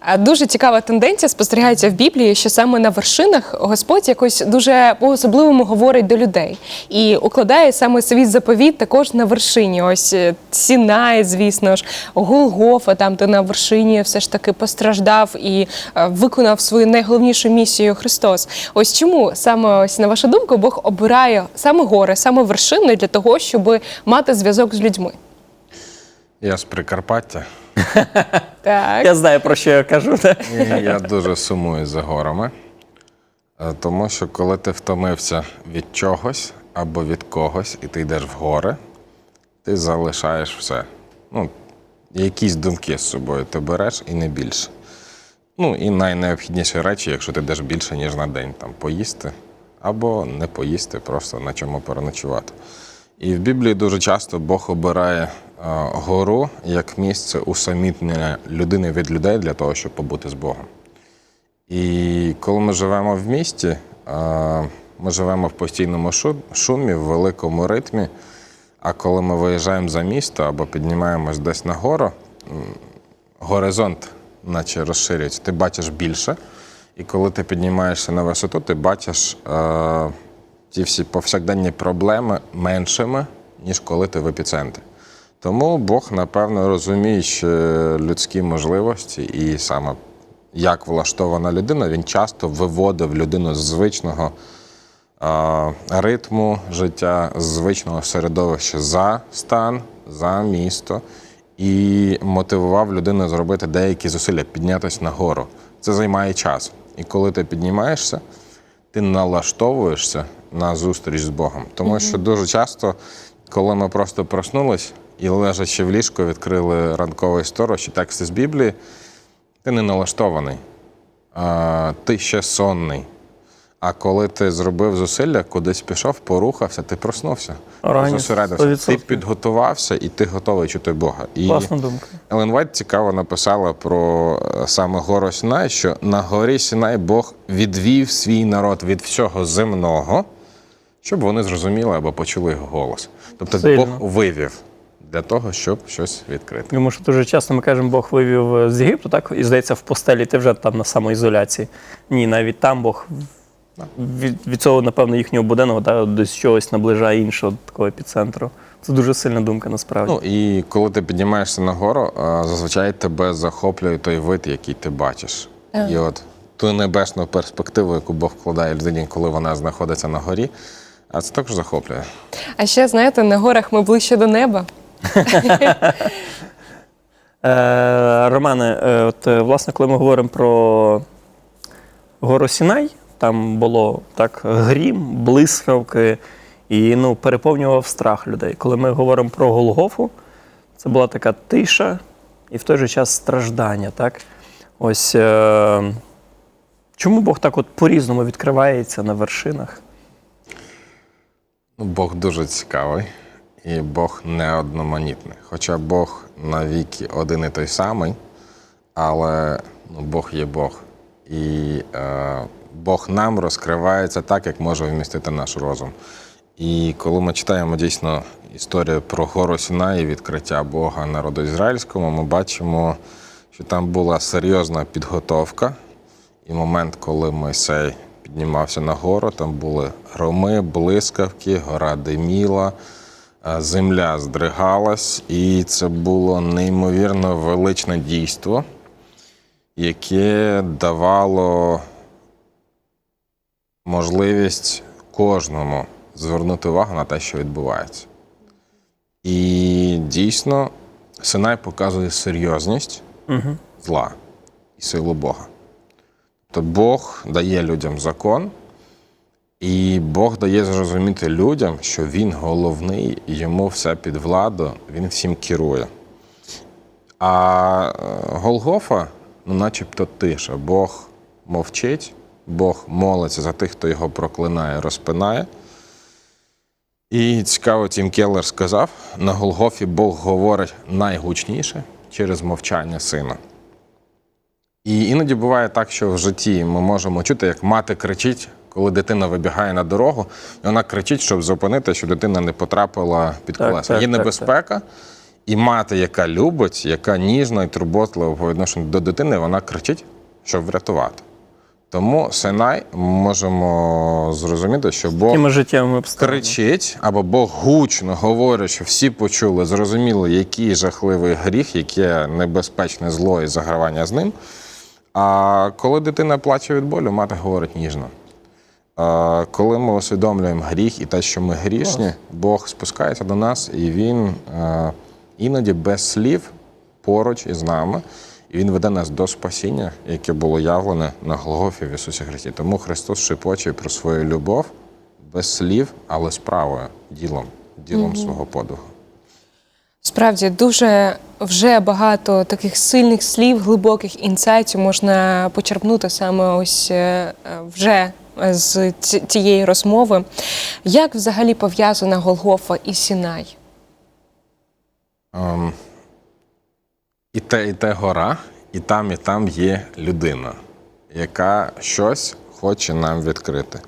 А Дуже цікава тенденція спостерігається в Біблії, що саме на вершинах Господь якось дуже по-особливому говорить до людей і укладає саме свій заповіт також на вершині. Ось е, Сінай, звісно ж, Голгофа, там де на вершині все ж таки постраждав і е, виконав свою найголовнішу місію Христос. Ось чому саме ось на вашу думку Бог обирає саме гори, саме вершини для того, щоб мати зв'язок з людьми. Я з Прикарпаття, Так. Я знаю, про що я кажу. так? я дуже сумую за горами. Е, Тому що коли ти втомився від чогось або від когось, і ти йдеш в гори, ти залишаєш все. Ну, якісь думки з собою ти береш і не більше. Ну і найнеобхідніші речі, якщо ти йдеш більше, ніж на день, там поїсти або не поїсти, просто на чому переночувати. І в Біблії дуже часто Бог обирає гору як місце усамітнення людини від людей для того, щоб побути з Богом. І коли ми живемо в місті, е, ми живемо в постійному шумі, в великому ритмі. А коли ми виїжджаємо за місто або піднімаємось десь на гору, горизонт наче розширюється, ти бачиш більше. І коли ти піднімаєшся на висоту, ти бачиш е, ті всі повсякденні проблеми меншими, ніж коли ти в епіцентрі. Тому Бог, напевно, розуміє, людські можливості і саме як влаштована людина, він часто виводив людину з звичного а, ритму життя, з звичного середовища за стан, за місто і мотивував людину зробити деякі зусилля, піднятися нагору. Це займає час. І коли ти піднімаєшся, ти налаштовуєшся на зустріч з Богом. Тому що дуже часто, коли ми просто проснулись і лежачи в ліжку, відкрили ранковий сторож чи тексти з Біблії, ти не налаштований, а, ти ще сонний. А коли ти зробив зусилля, кудись пішов, порухався, ти проснувся, зосередився, ти підготувався і ти готовий чути Бога. І думка. Елен Вайт цікаво написала про е, саме гору Сінай, що на горі Сінай Бог відвів свій народ від всього земного, щоб вони зрозуміли або почули його голос. Тобто Сильно. Бог вивів для того, щоб щось відкрити. Тому що дуже часто ми кажемо, Бог вивів е, з Єгипту, так? І здається, в постелі ти вже там на самоізоляції. Ні, навіть там Бог від, від цього, напевно, їхнього буденного та, до чогось наближає іншого такого епіцентру. Це дуже сильна думка насправді. Ну і коли ти піднімаєшся нагору, е, зазвичай тебе захоплює той вид, який ти бачиш. І от ту небесну перспективу, яку Бог вкладає людині, коли вона знаходиться на горі, а це також захоплює. А ще знаєте, на горах ми ближче до неба. Е, Романе, е, от, е, власне, коли ми говоримо про гору Сінай, там було так грім, блискавки і ну, переповнював страх людей. Коли ми говоримо про Голгофу, це була така тиша і в той же час страждання. Так? Ось е, чому Бог так от по-різному відкривається на вершинах? Ну, Бог дуже цікавий, і Бог не одноманітний. Хоча Бог навіки один і той самий, але ну, Бог є Бог. І е, Бог нам розкривається так, як може вмістити наш розум. І коли ми читаємо дійсно історію про гору Сінай і відкриття Бога народу ізраїльському, ми бачимо, що там була серйозна підготовка. І момент, коли Мойсей піднімався на гору, там були громи, блискавки, гора диміла, земля здригалась, і це було неймовірно величне дійство, яке давало можливість кожному звернути увагу на те, що відбувається. І дійсно, Синай показує серйозність Угу. зла і силу Бога. То Бог дає людям закон, і Бог дає зрозуміти людям, що Він головний, йому все під владу, він всім керує. А е, Голгофа, ну, начебто тиша. Бог мовчить, Бог молиться за тих, хто його проклинає, розпинає. І цікаво, Тім Келлер сказав: на Голгофі Бог говорить найгучніше через мовчання сина. І іноді буває так, що в житті ми можемо чути, як мати кричить, коли дитина вибігає на дорогу, і вона кричить, щоб зупинити, щоб дитина не потрапила під Так, колеса. так, Є так, небезпека, І мати, яка любить, яка ніжна і турботлива по відношенню до дитини, вона кричить, щоб врятувати. Тому Синай можемо зрозуміти, що Бог кричить, або Бог гучно говорить, що всі почули, зрозуміли, який жахливий гріх, яке небезпечне зло і загравання з ним. А коли дитина плаче від болю, мати говорить ніжно. Коли ми усвідомлюємо гріх і те, що ми грішні, Бог спускається до нас, і Він іноді без слів поруч із нами, і Він веде нас до спасіння, яке було явлене на Голгофі в Ісусі Христі. Тому Христос шепоче про свою любов без слів, але справою, ділом, ділом свого подвигу. Справді дуже вже багато таких сильних слів, глибоких інсайтів можна почерпнути саме ось е, е, вже з цієї розмови. Як взагалі пов'язана Голгофа і Сінай? Ем, і те, і те гора, і там, і там є людина, яка щось хоче нам відкрити.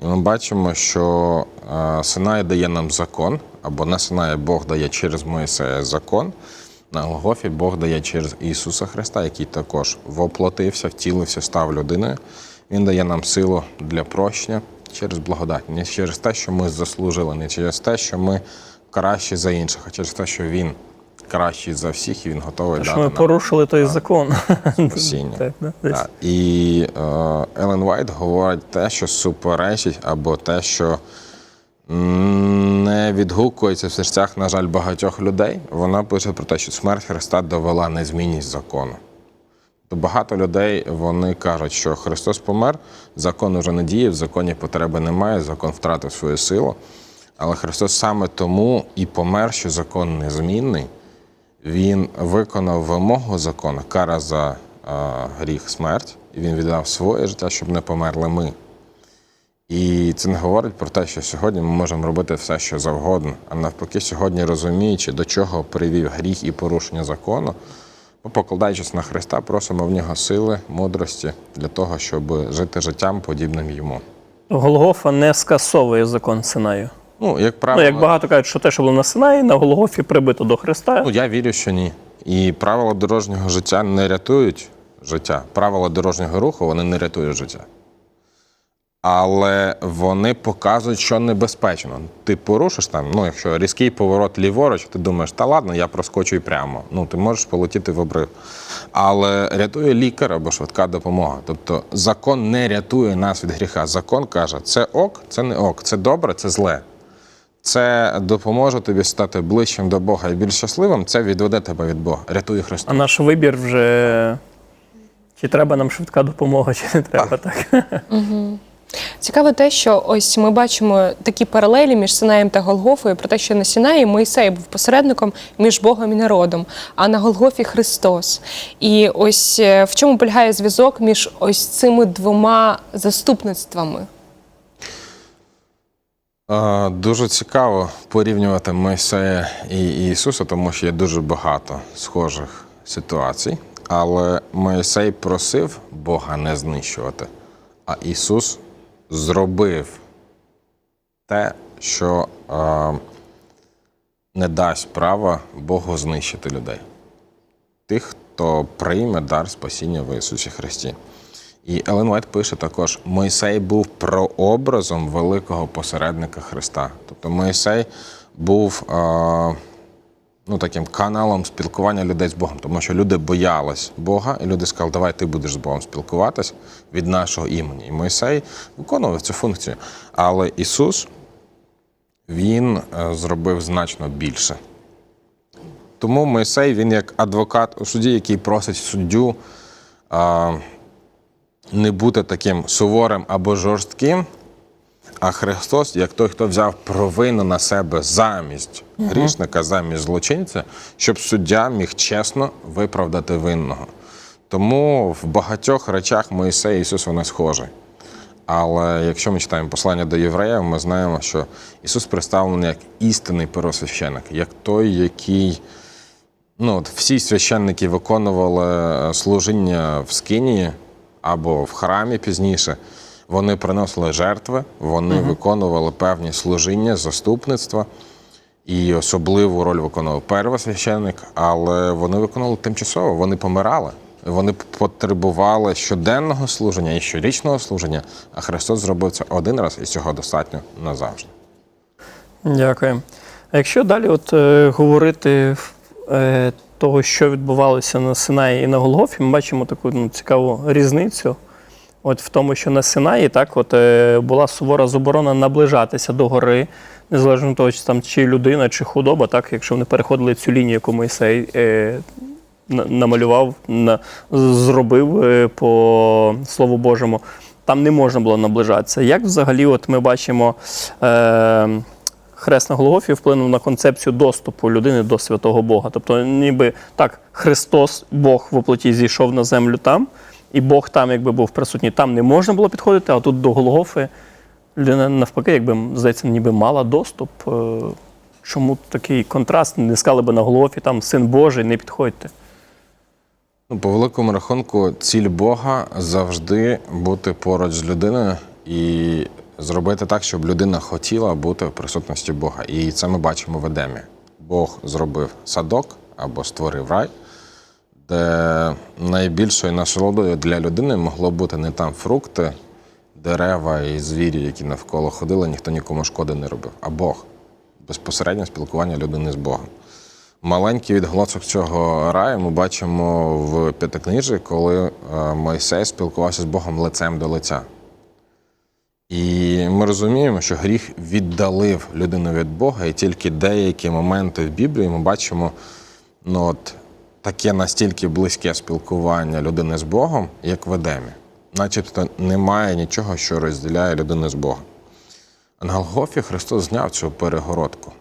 І ми бачимо, що е, Синай дає нам закон, або на Синаї Бог дає через Моїсея закон. На Голгофі Бог дає через Ісуса Христа, який також воплотився, втілився, став людиною. Він дає нам силу для прощення через благодать, не через те, що ми заслужили, не через те, що ми кращі за інших, а через те, що Він кращий за всіх, і він готовий Що дати ми нам порушили той закон. спасіння. Так, да, десь. Так. І е, Елен Вайт говорить те, що суперечить, або те, що не відгукується в серцях, на жаль, багатьох людей. Вона пише про те, що смерть Христа довела незмінність закону. То багато людей вони кажуть, що Христос помер, закон уже не діє, в законі потреби немає, закон втратив свою силу. Але Христос саме тому і помер, що закон незмінний. Він виконав вимогу закону, кара за е, гріх смерть, і він віддав своє життя, щоб не померли ми. І це не говорить про те, що сьогодні ми можемо робити все, що завгодно, а навпаки, сьогодні розуміючи, до чого привів гріх і порушення закону, покладаючись на Христа, просимо в нього сили, мудрості для того, щоб жити життям подібним йому. Голгофа не скасовує закон Синаю. Ну, як Ну, як багато кажуть, що те, що було на Синаї, на Голгофі прибито до Христа. Ну, я вірю, що ні. І правила дорожнього життя не рятують життя. Правила дорожнього руху вони не рятують життя. Але вони показують, що небезпечно. Ти порушиш там, ну, якщо різкий поворот ліворуч, ти думаєш, та ладно, я проскочу і прямо. Ну, ти можеш полетіти в обрив. Але рятує лікар або швидка допомога. Тобто закон не рятує нас від гріха. Закон каже, це ок, це не ок, це добре, це зле. Це допоможе тобі стати ближчим до Бога і більш щасливим, це відведе тебе від Бога. Рятує Христос. А наш вибір вже чи треба нам швидка допомога, чи не треба так. Цікаво те, що ось ми бачимо такі паралелі між Синаєм та Голгофою про те, що на Сінаї Моїсей був посередником між Богом і народом, а на Голгофі Христос. І ось е, в чому полягає зв'язок між ось цими двома заступництвами? Дуже цікаво порівнювати Мойсея і Ісуса, тому що є дуже багато схожих ситуацій. Але Мойсей просив Бога не знищувати, а Ісус зробив те, що е, не дасть права Богу знищити людей. Тих, хто прийме дар спасіння в Ісусі Христі. І Елен Уайт пише також: Мойсей був прообразом великого посередника Христа. Тобто Мойсей був е, ну, таким каналом спілкування людей з Богом, тому що люди боялись Бога, і люди сказали, давай ти будеш з Богом спілкуватись від нашого імені. І Мойсей виконував цю функцію. Але Ісус він е, зробив значно більше. Тому Мойсей, він як адвокат у суді, який просить суддю. е, не бути таким суворим або жорстким, а Христос, як той, хто взяв провину на себе замість грішника, замість злочинця, щоб суддя міг чесно виправдати винного. Тому в багатьох речах Моїсей і Ісус вони схожі. Але якщо ми читаємо послання до євреїв, ми знаємо, що Ісус представлений як істинний первосвященик, як той, який Ну, от всі священники виконували е, служіння в скинії або в храмі пізніше. Вони приносили жертви, вони виконували певні служіння, заступництва. І особливу роль виконував первосвященник, але вони виконували тимчасово, вони помирали. Вони потребували щоденного служення і щорічного служення, а Христос зробив це один раз і цього достатньо назавжди. Дякую. А якщо далі от, е, говорити е, того, що відбувалося на Синаї і на Голгофі, ми бачимо таку ну, цікаву різницю. От в тому, що на Синаї так, от, е, була сувора заборона наближатися до гори, незалежно від того, чи там чи людина, чи худоба, так, якщо вони переходили цю лінію, яку Мойсей е, намалював, на, зробив е, по Слову Божому, там не можна було наближатися. Як взагалі, от ми бачимо. Е, Хрест на Голгофі вплинув на концепцію доступу людини до святого Бога. Тобто, ніби так, Христос, Бог в оплоті зійшов на землю там, і Бог там, якби був присутній, там не можна було підходити, а тут до Голгофи людина навпаки, якби здається, ніби мала доступ. Е, Чому такий контраст? Не сказали би на Голгофі, там син Божий, не підходьте. Ну, по великому рахунку, ціль Бога завжди бути поруч з людиною і зробити так, щоб людина хотіла бути в присутності Бога. І це ми бачимо в Едемі. Бог зробив садок або створив рай, де найбільшою насолодою для людини могло бути не там фрукти, дерева і звірі, які навколо ходили, ніхто нікому шкоди не робив, а Бог. Безпосереднє спілкування людини з Богом. Маленький відголосок цього раю ми бачимо в п'ятикнижі, коли е, Мойсей спілкувався з Богом лицем до лиця. І ми розуміємо, що гріх віддалив людину від Бога, і тільки деякі моменти в Біблії ми бачимо ну, от, таке настільки близьке спілкування людини з Богом, як в Едемі. Начебто немає нічого, що розділяє людину з Богом. На Голгофі Христос зняв цю перегородку.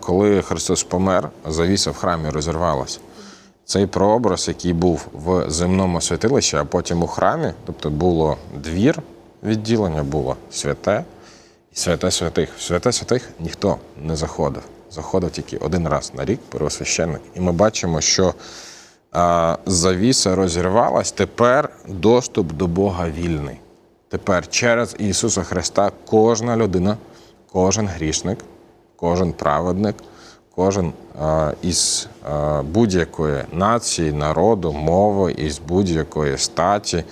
Коли Христос помер, завіса в храмі розірвалася. Цей прообраз, який був в земному святилищі, а потім у храмі, тобто було двір відділення, було святе і святе святих. В святе святих ніхто не заходив. Заходив тільки один раз на рік первосвященник. І ми бачимо, що завіса розірвалась, тепер доступ до Бога вільний. Тепер через Ісуса Христа кожна людина, кожен грішник, кожен праведник, кожен із будь-якої нації, народу, мови, із будь-якої статі,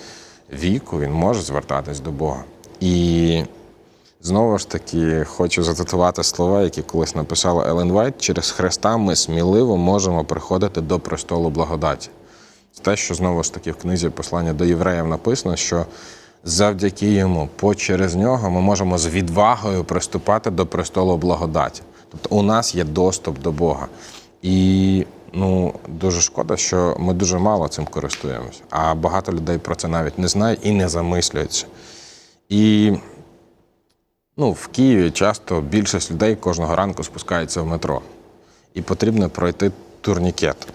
віку, він може звертатись до Бога. І знову ж таки хочу зацитувати слова, які колись написала Елен Вайт: через Христа ми сміливо можемо приходити до престолу благодаті. Те, що знову ж таки в книзі послання до євреїв написано, що завдяки йому, по через нього, ми можемо з відвагою приступати до престолу благодаті. Тобто у нас є доступ до Бога. І ну, дуже шкода, що ми дуже мало цим користуємося. А багато людей про це навіть не знають і не замислюються. І ну, в Києві часто більшість людей кожного ранку спускається в метро. І потрібно пройти турнікет.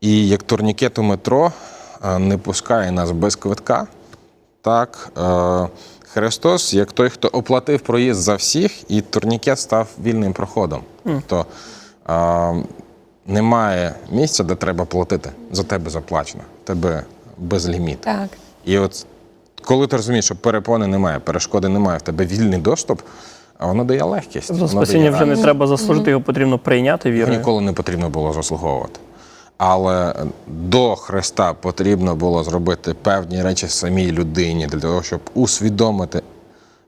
І як турнікет у метро е, не пускає нас без квитка, так е, Христос, як той, хто оплатив проїзд за всіх, і турнікет став вільним проходом. Тобто е, немає місця, де треба платити. За тебе заплачено, тебе безліміт. Так. І от коли ти розумієш, що перепони немає, перешкоди немає, в тебе вільний доступ, а воно дає легкість. Тобто воно спасіння дає вже не треба заслужити, його потрібно прийняти вірою. ніколи не потрібно було заслуговувати. Але до Христа потрібно було зробити певні речі самій людині для того, щоб усвідомити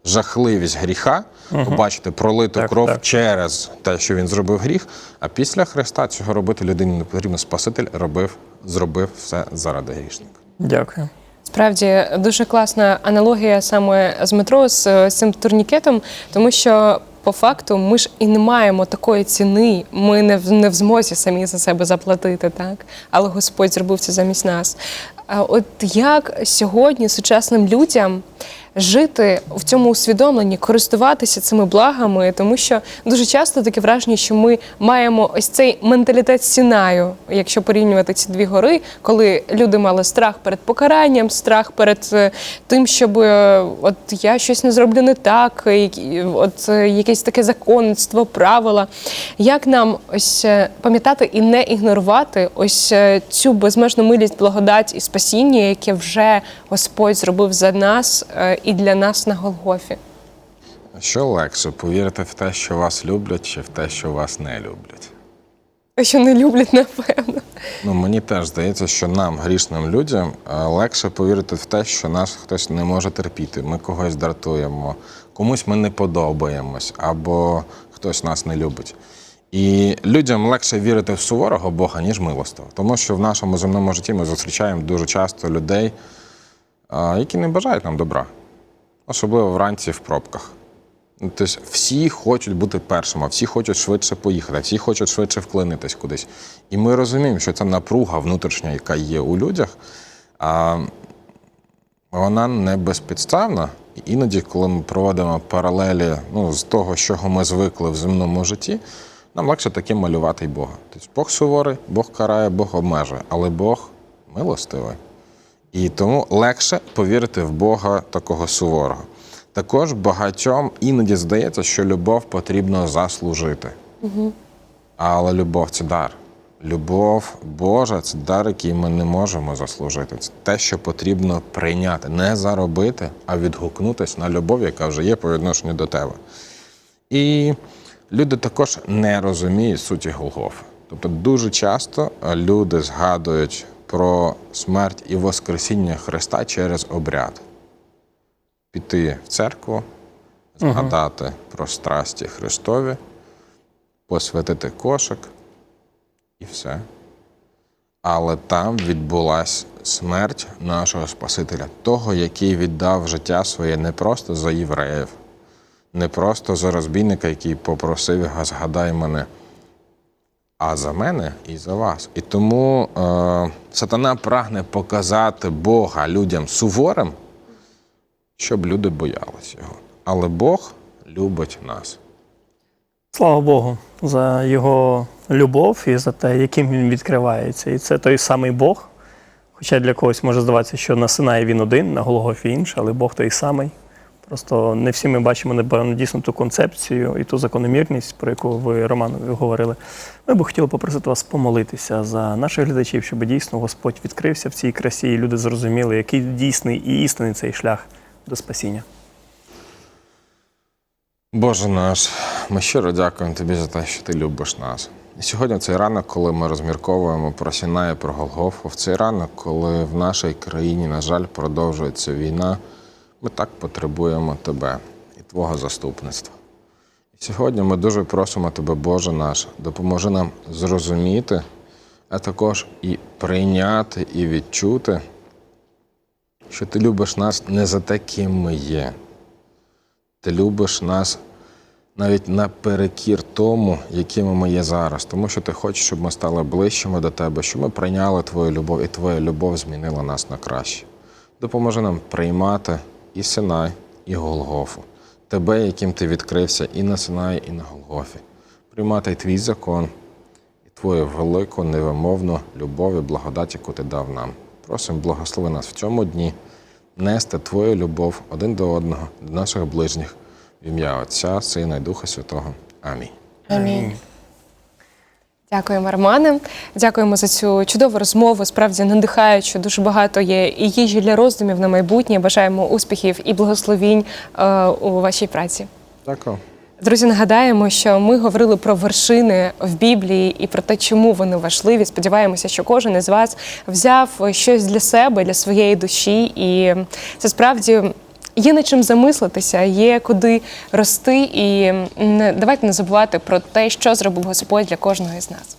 жахливість гріха, побачити пролиту Так, кров так. через те, що він зробив гріх. А після Христа цього робити людині не потрібно. Спаситель робив, зробив все заради грішника. Дякую. Справді дуже класна аналогія саме з метро з, е, з цим турнікетом, тому що по факту ми ж і не маємо такої ціни, ми не в, не в змозі самі за себе заплатити, так? Але Господь зробив це замість нас. От як сьогодні сучасним людям жити в цьому усвідомленні, користуватися цими благами, тому що дуже часто таке враження, що ми маємо ось цей менталітет Сінаю, якщо порівнювати ці дві гори, коли люди мали страх перед покаранням, страх перед е, тим, щоб е, от я щось не зроблю не так, е, от якесь таке законництво, правила. Як нам ось пам'ятати і не ігнорувати ось цю безмежну милість, благодать і спасіння, яке вже Господь зробив за нас і для нас на Голгофі? Що легше повірити в те, що вас люблять, чи в те, що вас не люблять? Що не люблять, напевно. Ну, мені теж здається, що нам, грішним людям, е, легше повірити в те, що нас хтось не може терпіти. Ми когось дратуємо, комусь ми не подобаємось, або хтось нас не любить. І людям легше вірити в суворого Бога, ніж милостивого. Тому що в нашому земному житті ми зустрічаємо дуже часто людей, е, які не бажають нам добра, особливо вранці в пробках. Тобто всі хочуть бути першими, всі хочуть швидше поїхати, всі хочуть швидше вклинитись кудись. І ми розуміємо, що це напруга внутрішня, яка є у людях, а вона не безпідставна. Іноді, коли ми проводимо паралелі ну, з того, з чого ми звикли в земному житті, нам легше таким малювати й Бога. Тобто Бог суворий, Бог карає, Бог обмежує, але Бог милостивий. І тому легше повірити в Бога такого суворого. Також багатьом іноді здається, що любов потрібно заслужити. Але любов це дар. Любов Божа це дар, який ми не можемо заслужити. Це те, що потрібно прийняти, не заробити, а відгукнутися на любов, яка вже є по відношенню до тебе. І люди також не розуміють суті Голгофи. Тобто дуже часто люди згадують про смерть і Воскресіння Христа через обряд. Піти в церкву, згадати про страсті Христові, посвятити кошик і все. Але там відбулася смерть нашого Спасителя, того, який віддав життя своє не просто за євреїв, не просто за розбійника, який попросив його, згадай мене, а за мене і за вас. І тому е, сатана прагне показати Бога людям суворим, щоб люди боялись його. Але Бог любить нас. Слава Богу, за його любов і за те, яким він відкривається. І це той самий Бог. Хоча для когось може здаватися, що на Синаї він один, на Голгофі інший, але Бог той самий. Просто не всі ми бачимо, напевно, дійсно ту концепцію і ту закономірність, про яку ви, Роман, говорили. Ми б хотіли попросити вас помолитися за наших глядачів, щоб дійсно Господь відкрився в цій красі, і люди зрозуміли, який дійсний і істинний цей шлях до спасіння. Боже наш, ми щиро дякуємо тобі за те, що ти любиш нас. І сьогодні цей ранок, коли ми розмірковуємо про Сінай і про Голгофу, в цей ранок, коли в нашій країні, на жаль, продовжується війна, ми так потребуємо тебе і Твого заступництва. І сьогодні ми дуже просимо тебе, Боже наш, допоможи нам зрозуміти, а також і прийняти і відчути, що ти любиш нас не за те, ким ми є. Ти любиш нас навіть наперекір тому, якими ми є зараз, тому що ти хочеш, щоб ми стали ближчими до тебе, щоб ми прийняли твою любов, і твоя любов змінила нас на краще. Допоможи нам приймати і Синай, і Голгофу, тебе, яким ти відкрився і на Синаї, і на Голгофі, приймати твій закон, і твою велику, невимовну любов і благодать, яку ти дав нам. Просимо, благослови нас в цьому дні нести Твою любов один до одного, до наших ближніх, в ім'я Отця, Сина і Духа Святого. Амінь. Амінь. Дякуємо, Романе. Дякуємо за цю чудову розмову. Справді надихаючу. Дуже багато є і їжі для роздумів на майбутнє. Бажаємо успіхів і благословінь е, у вашій праці. Дякую. Друзі, нагадаємо, що ми говорили про вершини в Біблії і про те, чому вони важливі. Сподіваємося, що кожен із вас взяв щось для себе, для своєї душі, і це справді. Є над чим замислитися, є куди рости, і не давайте не забувати про те, що зробив Господь для кожного із нас.